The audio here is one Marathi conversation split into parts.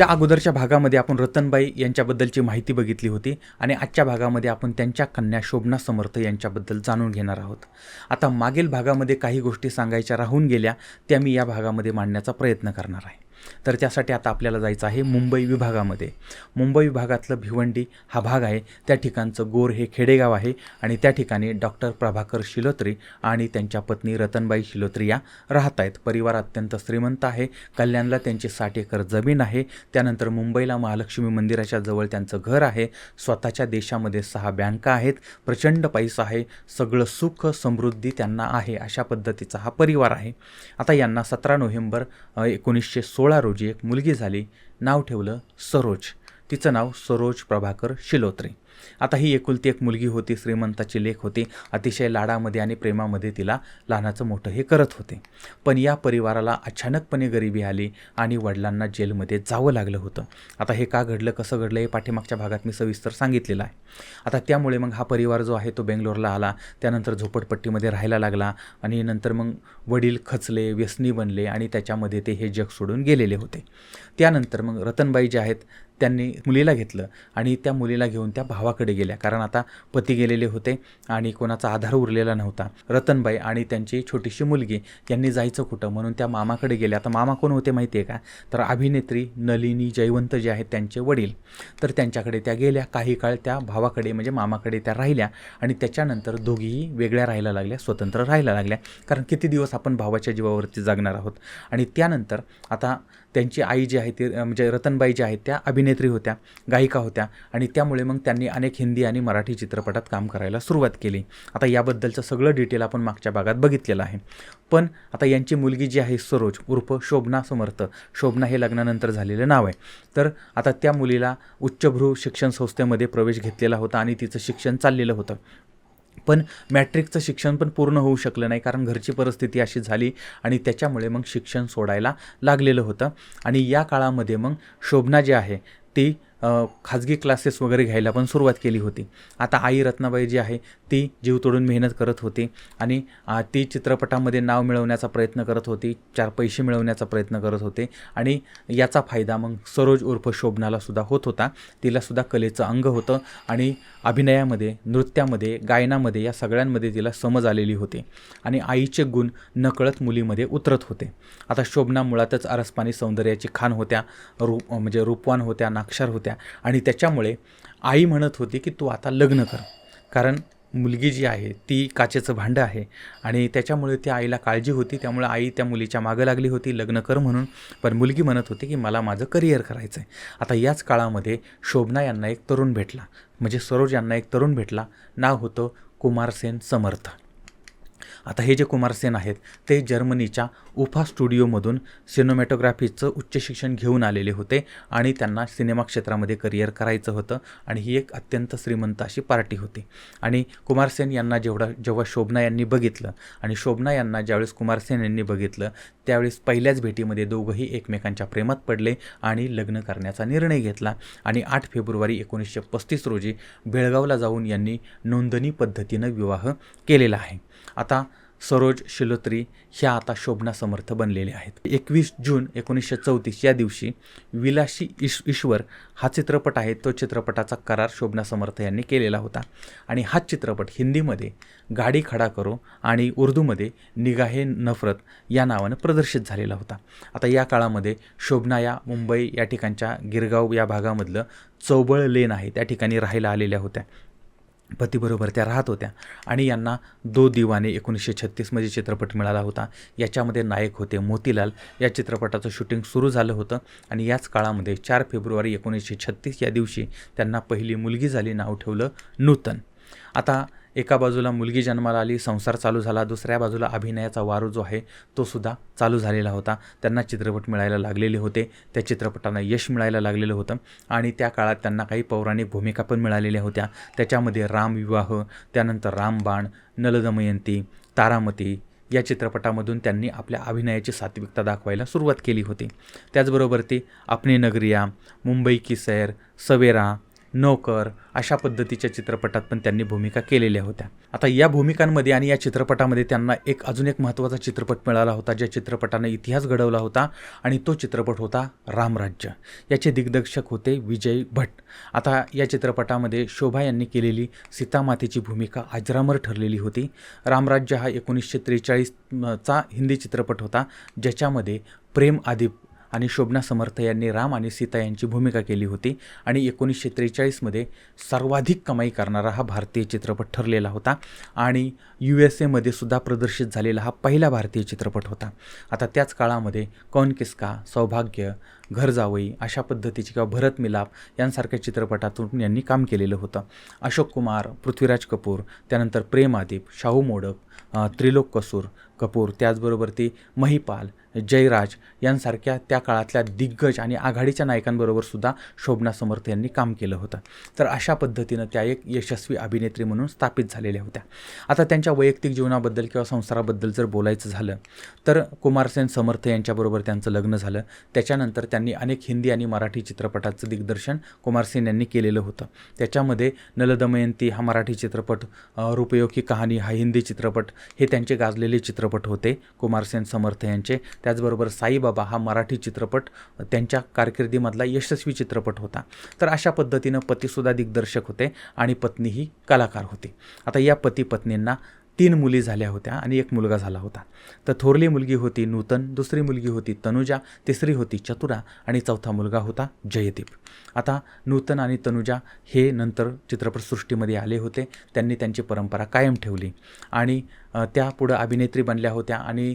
या अगोदरच्या भागामध्ये आपण रतनबाई यांच्याबद्दलची माहिती बघितली होती आणि आजच्या भागामध्ये आपण त्यांच्या कन्या शोभना समर्थ यांच्याबद्दल जाणून घेणार आहोत. आता मागील भागामध्ये काही गोष्टी सांगायच्या राहून गेल्या त्या मी या भागामध्ये मांडण्याचा प्रयत्न करणार आहे. तर त्यासाठी आता आपल्याला जायचं आहे मुंबई विभागामध्ये. मुंबई विभागातलं भिवंडी हा भाग आहे. त्या ठिकाणचं गोर हे खेडेगाव आहे आणि त्या ठिकाणी डॉक्टर प्रभाकर शिलोत्री आणि त्यांच्या पत्नी रतनबाई शिलोत्री या राहत आहेत परिवार अत्यंत श्रीमंत आहे. कल्याणला त्यांची साठ एकर जमीन आहे. त्यानंतर मुंबईला महालक्ष्मी मंदिराच्या जवळ त्यांचं घर आहे. स्वतःच्या देशामध्ये सहा बँका आहेत. प्रचंड पैसा आहे. सगळं सुख समृद्धी त्यांना आहे अशा पद्धतीचा हा परिवार आहे. आता यांना सतरा नोव्हेंबर एकोणीसशे सोळा रोजी एक मुलगी झाली. नाव ठेवलं सरोज. तिचं नाव सरोज प्रभाकर शिलोत्रे. आता ही एकुलती एक मुलगी होती श्रीमंताची लेख होती. अतिशय लाडामध्ये आणि प्रेमामध्ये तिला लहानाचं मोठं हे करत होते. पण या परिवाराला अचानकपणे गरिबी आली आणि वडिलांना जेलमध्ये जावं लागलं होतं. आता हे का घडलं कसं घडलं हे पाठीमागच्या भागात मी सविस्तर सांगितलेलं आहे. आता त्यामुळे मग हा परिवार जो आहे तो बेंगलोरला आला. त्यानंतर झोपडपट्टीमध्ये राहायला लागला आणि नंतर मग वडील खचले व्यसनी बनले आणि त्याच्यामध्ये ते हे जग सोडून गेलेले होते. त्यानंतर मग रतनबाई जे आहेत त्यांनी मुलीला घेतलं आणि त्या मुलीला घेऊन त्या भावाकडे गेल्या. कारण आता पती गेलेले होते आणि कोणाचा आधार उरलेला नव्हता. रतनबाई आणि त्यांची छोटीशी मुलगी यांनी जायचं कुठं म्हणून त्या मामाकडे गेल्या. आता मामा कोण होते माहिती आहे का? तर अभिनेत्री नलिनी जयवंत जे आहेत त्यांचे वडील. तर त्यांच्याकडे त्या गेल्या. काही काळ त्या भावाकडे म्हणजे मामाकडे त्या राहिल्या आणि त्याच्यानंतर दोघीही वेगळ्या राहायला लागल्या स्वतंत्र राहायला लागल्या. कारण किती दिवस आपण भावाच्या जीवावरती जगणार आहोत? आणि त्यानंतर आता त्यांची आई जी आहे ती म्हणजे रतनबाई ज्या आहेत त्या अभिनेत्री होत्या गायिका होत्या आणि त्यामुळे मग त्यांनी अनेक हिंदी आणि मराठी चित्रपटात काम करायला सुरुवात केली. आता याबद्दलचं सगळं डिटेल आपण मागच्या भागात बघितलेलं आहे. पण आता यांची मुलगी जी आहे सरोज उर्फ शोभना समर्थ शोभना हे लग्नानंतर झालेलं नाव आहे. तर आता त्या मुलीला उच्चभ्रू शिक्षण संस्थेमध्ये प्रवेश घेतलेला होता आणि तिचं शिक्षण चाललेलं होतं. पण मॅट्रिकचं शिक्षण पण पूर्ण होऊ शकलं नाही कारण घरची परिस्थिती अशी झाली आणि त्याच्यामुळे मग शिक्षण सोडायला लागलेलं होतं. आणि या काळामध्ये मग शोभना जी आहे ती खाजगी क्लासेस वगैरे घ्यायला पण सुरुवात केली होती. आता आई रत्नाबाई जी आहे ती जीव तोडून मेहनत करत होती आणि ती चित्रपटामध्ये नाव मिळवण्याचा प्रयत्न करत होती चार पैसे मिळवण्याचा प्रयत्न करत होते आणि याचा फायदा मग सरोज उर्फ शोभनाला सुद्धा होत होता. तिलासुद्धा कलेचं अंग होतं आणि अभिनयामध्ये नृत्यामध्ये गायनामध्ये या सगळ्यांमध्ये तिला समज आलेली होती आणि आईचे गुण नकळत मुलीमध्ये उतरत होते. आता शोभना मुळातच आरसपानी सौंदर्याची खान होत्या रूप म्हणजे रूपवान होत्या नाक्षर होत्या. आणि त्याच्यामुळे आई म्हणत होती की तू आता लग्न कर. कारण मुलगी जी आहे ती काचेचं भांडं आहे आणि त्याच्यामुळे त्या आईला काळजी होती. त्यामुळे आई त्या मुलीच्या मागं लागली होती लग्न कर म्हणून. पण मुलगी म्हणत होती की मला माझं करिअर करायचं आहे आता याच काळामध्ये शोभना यांना एक तरुण भेटला. म्हणजे सरोज यांना एक तरुण भेटला. नाव होतं कुमारसेन समर्थ. आता हे जे कुमारसेन आहेत ते जर्मनीच्या उफा स्टुडिओमधून सिनेमॅटोग्राफीचं उच्च शिक्षण घेऊन आलेले होते आणि त्यांना सिनेमा क्षेत्रामध्ये करिअर करायचं होतं आणि ही एक अत्यंत श्रीमंत अशी पार्टी होती. आणि कुमारसेन यांना जेवढा जेव्हा शोभना यांनी बघितलं आणि शोभना यांना ज्यावेळेस कुमारसेन यांनी बघितलं त्यावेळेस पहिल्याच भेटीमध्ये दोघंही एकमेकांच्या प्रेमात पडले आणि लग्न करण्याचा निर्णय घेतला आणि आठ फेब्रुवारी एकोणीसशे पस्तीस रोजी बेळगावला जाऊन यांनी नोंदणी पद्धतीनं विवाह केलेला आहे. आता सरोज शिलोत्री ह्या आता शोभना समर्थ बनलेल्या आहेत. एकवीस जून एकोणीसशे चौतीस या दिवशी विलासी ईश ईश्वर हा चित्रपट आहे तो चित्रपटाचा करार शोभना समर्थ यांनी केलेला होता. आणि हा चित्रपट हिंदीमध्ये गाडी खडा करो आणि उर्दूमध्ये निगाहे नफरत या नावानं प्रदर्शित झालेला होता. आता या काळामध्ये शोभना या मुंबई या ठिकाणच्या गिरगाव या भागामधलं चौबळ लेन आहे त्या ठिकाणी राहायला आलेल्या होत्या. पतीबरोबर त्या राहत होत्या. आणि यांना दो दिवाने एकोणीसशे छत्तीसमध्ये चित्रपट मिळाला होता. याच्यामध्ये नायक होते मोतीलाल. या चित्रपटाचं शूटिंग सुरू झालं होतं. आणि याच काळामध्ये चार फेब्रुवारी एकोणीसशे छत्तीस या दिवशी त्यांना पहिली मुलगी झाली नाव ठेवलं नूतन. आता एका बाजूला मुलगी जन्माला आली संसार चालू झाला दुसऱ्या बाजूला अभिनयाचा वारू जो आहे तो सुद्धा चालू झालेला होता. त्यांना चित्रपट मिळायला लागलेले होते. त्या चित्रपटांना यश मिळायला लागलेलं होतं. आणि त्या काळात त्यांना काही पौराणिक भूमिका पण मिळालेल्या होत्या. त्याच्यामध्ये रामविवाह त्यानंतर रामबाण नलदमयंती तारामती या चित्रपटामधून त्यांनी आपल्या अभिनयाची सात्विकता दाखवायला सुरुवात केली होती. त्याचबरोबर ती अपने नगरिया मुंबई की सैर सवेरा नोकर अशा पद्धतीच्या चित्रपटात पण त्यांनी भूमिका केलेल्या होत्या. आता या भूमिकांमध्ये आणि या चित्रपटामध्ये त्यांना एक अजून एक महत्त्वाचा चित्रपट मिळाला होता ज्या चित्रपटानं इतिहास घडवला होता आणि तो चित्रपट होता रामराज्य. याचे दिग्दर्शक होते विजय भट आता या चित्रपटामध्ये शोभा यांनी केलेली सीतामातेची भूमिका अजरामर ठरलेली होती. रामराज्य हा एकोणीसशे त्रेचाळीसचा हिंदी चित्रपट होता ज्याच्यामध्ये प्रेम आदिप आणि शोभना समर्थ यांनी राम आणि सीता यांची भूमिका केली होती आणि एकोणीसशे त्रेचाळीसमध्ये सर्वाधिक कमाई करणारा हा भारतीय चित्रपट ठरलेला होता आणि यू एस एमध्ये सुद्धा प्रदर्शित झालेला हा पहिला भारतीय चित्रपट होता. आता त्याच काळामध्ये कौन किसका सौभाग्य घर जावई अशा पद्धतीची किंवा भरत मिलाप यांसारख्या चित्रपटातून यांनी काम केलेलं होतं. अशोक कुमार पृथ्वीराज कपूर त्यानंतर प्रेमादीप शाहू मोडक त्रिलोक कसूर कपूर त्याचबरोबर ती महिपाल जयराज यांसारख्या त्या काळातल्या दिग्गज आणि आघाडीच्या नायकांबरोबर सुद्धा शोभना समर्थ यांनी काम केलं होतं. तर अशा पद्धतीनं त्या एक यशस्वी अभिनेत्री म्हणून स्थापित झालेल्या होत्या. आता त्यांच्या वैयक्तिक जीवनाबद्दल किंवा संसाराबद्दल जर बोलायचं झालं तर कुमारसेन समर्थ यांच्याबरोबर त्यांचं लग्न झालं. त्याच्यानंतर त्यांनी अनेक हिंदी आणि मराठी चित्रपटाचं दिग्दर्शन कुमारसेन यांनी केलेलं होतं. त्याच्यामध्ये नलदमयंती हा मराठी चित्रपट रुपयोगी कहाणी हा हिंदी चित्रपट हे त्यांचे गाजलेले चित्रपट होते. कुमारसेन समर्थ यांचे त्याचबरोबर साईबाबा हा मराठी चित्रपट त्यांच्या कारकिर्दीमधला यशस्वी चित्रपट होता. तर अशा पद्धतीनं पतीसुद्धा दिग्दर्शक होते आणि पत्नी ही कलाकार होती. आता या पती पत्नींना तीन मुली झाल्या होत्या आणि एक मुलगा झाला होता. तर थोरली मुलगी होती नूतन दुसरी मुलगी होती तनुजा तिसरी होती चतुरा आणि चौथा मुलगा होता जयदीप. आता नूतन आणि तनुजा हे नंतर चित्रपटसृष्टीमध्ये आले होते. त्यांनी त्यांची परंपरा कायम ठेवली आणि त्या पुढं अभिनेत्री बनल्या होत्या आणि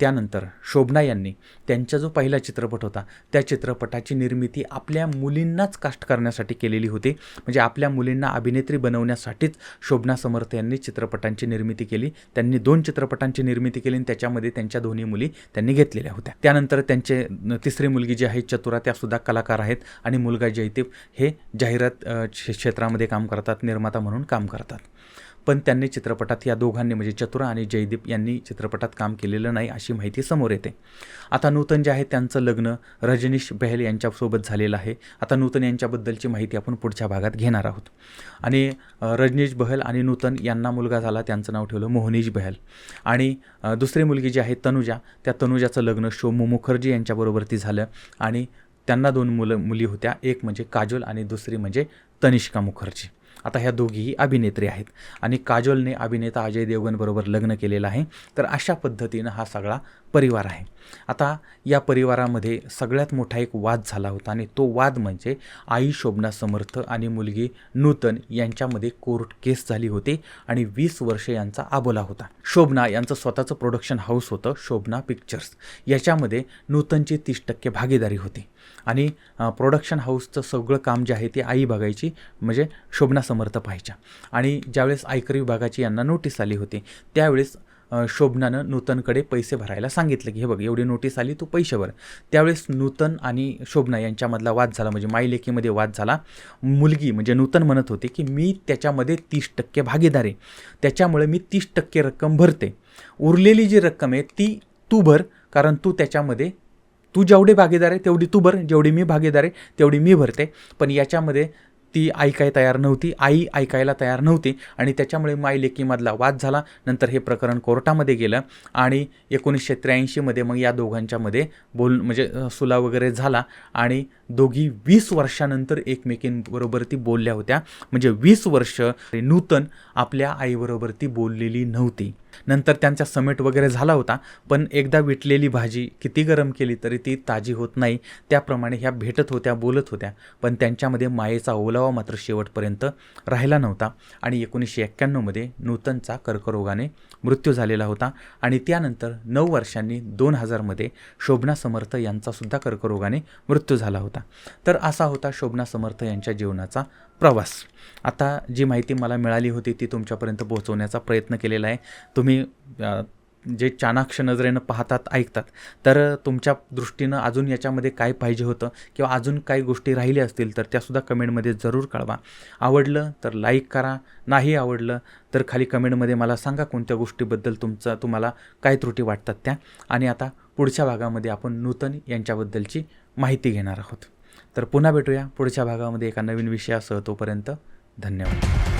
त्यानंतर शोभना यांनी त्यांचा जो पहिला चित्रपट होता त्या चित्रपटाची निर्मिती आपल्या मुलींनाच कास्ट करण्यासाठी केलेली होती. म्हणजे आपल्या मुलींना अभिनेत्री बनवण्यासाठीच शोभना समर्थ यांनी चित्रपटांची निर्मिती केली. त्यांनी दोन चित्रपटांची निर्मिती केली आणि त्याच्यामध्ये त्यांच्या दोन्ही मुली त्यांनी घेतलेल्या होत्या. त्यानंतर त्यांचे तिसरी मुलगी जी आहे चतुरा त्यासुद्धा कलाकार आहेत आणि मुलगा जयदीप हे जाहिरात क्षेत्रामध्ये काम करतात निर्माता म्हणून काम करतात. पण त्यांनी चित्रपटात या दोघांनी म्हणजे चतुरा आणि जयदीप यांनी चित्रपटात काम केलेलं नाही अशी माहिती समोर येते. आता नूतन जे आहे त्यांचं लग्न रजनीश बहल यांच्यासोबत झालेलं आहे. आता नूतन यांच्याबद्दलची माहिती आपण पुढच्या भागात घेणार आहोत. आणि रजनीश बहल आणि नूतन यांना मुलगा झाला त्यांचं नाव ठेवलं मोहनीश बहल. आणि दुसरी मुलगी जी आहे तनुजा त्या तनुजाचं लग्न शोमू मुखर्जी यांच्याबरोबर ती झालं. आणि त्यांना दोन मुलं मुली होत्या एक म्हणजे काजोल आणि दुसरी म्हणजे तनिष्का मुखर्जी. आता ह्या दोघीही अभिनेत्री आहेत. आणि काजोलने अभिनेता अजय देवगणबरोबर लग्न केलेलं आहे. तर अशा पद्धतीनं हा सगळा परिवार आहे. आता या परिवारामध्ये सगळ्यात मोठा एक वाद झाला होता आणि तो वाद म्हणजे आई शोभना समर्थ आणि मुलगी नूतन यांच्यामध्ये कोर्ट केस झाली होती आणि वीस वर्ष यांचा आबोला होता. शोभना यांचं स्वतःचं प्रोडक्शन हाऊस होतं शोभना पिक्चर्स याच्यामध्ये नूतनची तीस टक्के भागीदारी होती. आणि प्रोडक्शन हाऊसचं सगळं काम जे आहे ते आई बघायची म्हणजे शोभना समर्थ पाहायच्या. आणि ज्यावेळेस आयकर विभागाची यांना नोटीस आली होती त्यावेळेस शोभनानं नूतनकडे पैसे भरायला सांगितलं की हे बघ एवढी नोटीस आली तू पैसे भर. त्यावेळेस नूतन आणि शोभना यांच्यामधला वाद झाला म्हणजे मायलेकीमध्ये वाद झाला. मुलगी म्हणजे नूतन म्हणत होती की मी त्याच्यामध्ये तीस टक्के भागीदार आहे. त्याच्यामुळे मी तीस टक्के रक्कम भरते. उरलेली जी रक्कम आहे ती तू भर कारण तू त्याच्यामध्ये तू जेवढे भागीदार आहे तेवढी तू भर. जेवढी मी भागीदार आहे तेवढी मी भरते. पण याच्यामध्ये ती ऐकाय तयार नव्हती. आई ऐकायला तयार नव्हती. आणि त्याच्यामुळे माई लेकीमधला वाद झाला. नंतर हे प्रकरण कोर्टामध्ये गेलं. आणि एकोणीसशे त्र्याऐंशीमध्ये मग या दोघांच्यामध्ये बोल म्हणजे सुला वगैरे झाला. आणि दोघी वीस वर्षानंतर एकमेकींबरोबर ती बोलल्या होत्या. म्हणजे वीस वर्ष नूतन आपल्या आईबरोबर ती बोललेली नव्हती. नंतर त्यांचा समेट वगैरे झाला होता पण एकदा विटलेली भाजी किती गरम केली तरी ती ताजी होत नाही. त्याप्रमाणे ह्या भेटत होत्या बोलत होत्या पण त्यांच्यामध्ये मायेचा ओलावा मात्र शेवटपर्यंत राहिला नव्हता. आणि एकोणीसशे एक्क्याण्णवमध्ये नूतनचा कर्करोगाने मृत्यू झालेला होता आणि त्यानंतर नऊ वर्षांनी दोन हजारमध्ये शोभना समर्थ यांचासुद्धा कर्करोगाने मृत्यू झाला होता. तर असा होता शोभना समर्थ यांच्या जीवनाचा प्रवास. आता जी माहिती मला मिळाली होती ती तुमच्यापर्यंत पोहोचवण्याचा प्रयत्न केलेला आहे. तुम्ही जे चाणाक्ष नजरेनं पाहतात ऐकतात तर तुमच्या दृष्टीनं अजून याच्यामध्ये काय पाहिजे होतं किंवा अजून काही गोष्टी राहिल्या असतील तर त्यासुद्धा कमेंटमध्ये जरूर कळवा. आवडलं तर लाईक करा नाही आवडलं तर खाली कमेंटमध्ये मला सांगा कोणत्या गोष्टीबद्दल तुमचं तुम्हाला काय त्रुटी वाटतात त्या. आणि आता पुढच्या भागामध्ये आपण नूतन यांच्याबद्दलची माहिती घेणार आहोत. तर पुन्हा भेटूया पुढच्या भागामध्ये एका नवीन विषयासह तोपर्यंत धन्यवाद.